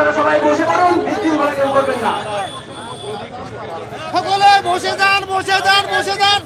আপনারা সবাই বসে পড়ুন কেউ করবেন না। সকলে বসে যান বসে যান বসে যান।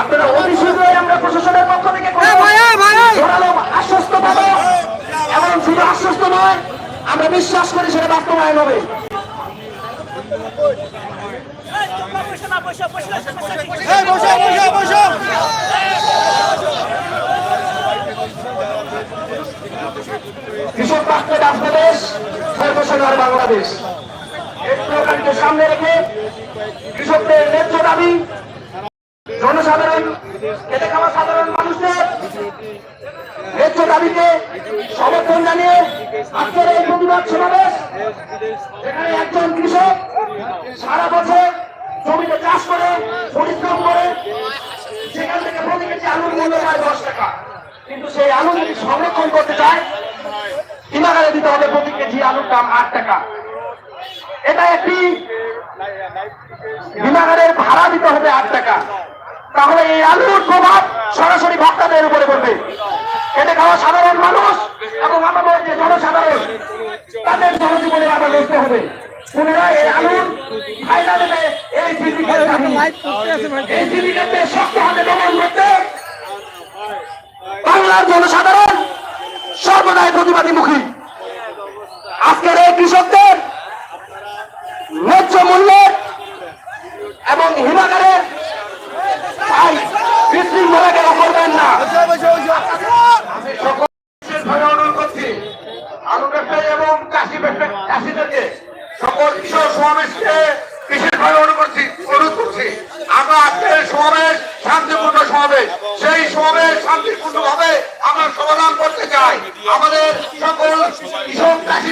আপনারা অতি শীঘ্রই আমরা প্রশাসনের পক্ষ থেকে আশ্বস্ত পাবো। এমন শুধু আশ্বস্ত নয় আমরা বিশ্বাস করি সেটা বাস্তবায়ন হবে। বসো বসো বসো কৃষক পাত্রে বাংলাদেশ সর্বসাধারণ বাংলাদেশ। এই সামনে রেখে কৃষকদের ন্যায্য দাবি, জনসাধারণ, খেতে খাওয়া সাধারণ মানুষদের ন্যায্য দাবিকে সমর্থন জানিয়ে আজকের এই প্রতিবাদ সমাবেশ এখানে একজন কৃষক সারা বছর জমিতে চাষ করে, পরিশ্রম করে, সেখান থেকে প্রতি কেজি আলুর মূল্য পায় দশ টাকা। কিন্তু সেই আলু যদি সংরক্ষণ করতে চায় হিমাগারে দিতে হবে কেজি আলুর দাম আট টাকা। এটা একটি হিমাগারের ভাড়া দিতে হবে আট টাকা। তাহলে এই আলুর প্রভাব সরাসরি ভক্তাদের উপরে পড়বে। খেতে খাওয়া সাধারণ মানুষ এবং আমাদের যে জনসাধারণ, তাদের জনজীবনে আবার লড়তে হবে। বাংলার জনসাধারণ সর্বদাই প্রতিবাদী মুখী। আজকের এই কৃষকদের ন্যায্য মূল্যে এবং হিমাগারের কেন করবেন না। এবং চাষি চাষিদেরকে সকল কৃষক সমাবেশকে বিশেষভাবে অনুরোধ করছি অনুরোধ করছি আমরা আজকের সমাবেশ শান্তিপূর্ণ সমাবেশ শান্তিপূর্ণ ভাবে আমরা সমাধান করতে চাই আমাদের সকল কৃষক চাষি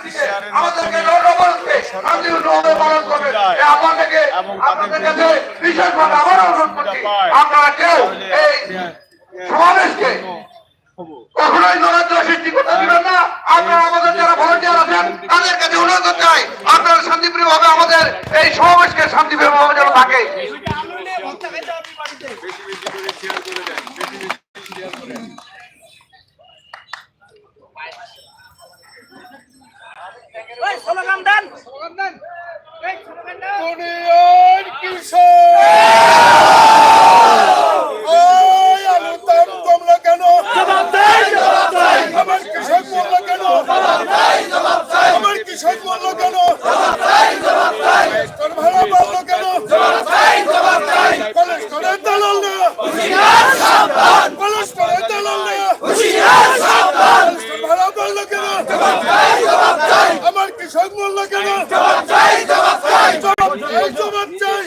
সমাবেশটিকে আমাদেরকে নবরকে শান্তিপূর্ণভাবে পালন করবেন। আপনাদেরকে আপনাদের কাছে বিশেষভাবে আবারও অনুরোধ করছি আপনারা কেউ এই সমাবেশকে কখনোই নরেন্দ্র সৃষ্টি করতে দিবেন না। আপনারা আমাদের যারা ভলেন্টিয়ার আছেন তাদের কাছে অনুরোধ চাই আপনারা শান্তিপ্রিয় ভাবে আমাদের এই সমাবেশকে শান্তিপ্রিয় ভাবে যেন থাকে স্লোগান দেন দুনিয়ার কৃষক ওই আলুর দাম কমলো কেন আমার কৃষক মরলো কেন আমার কৃষক মরলো কেন কলেস্টর ভাড়া বাড়লো কেন কলেস্টরের দালাল না কলেস্টরের দালাল না কলেস্টর ভাড়া বাড়লো কেন আমার কৃষক মরলো কেন? এই জবাব চাই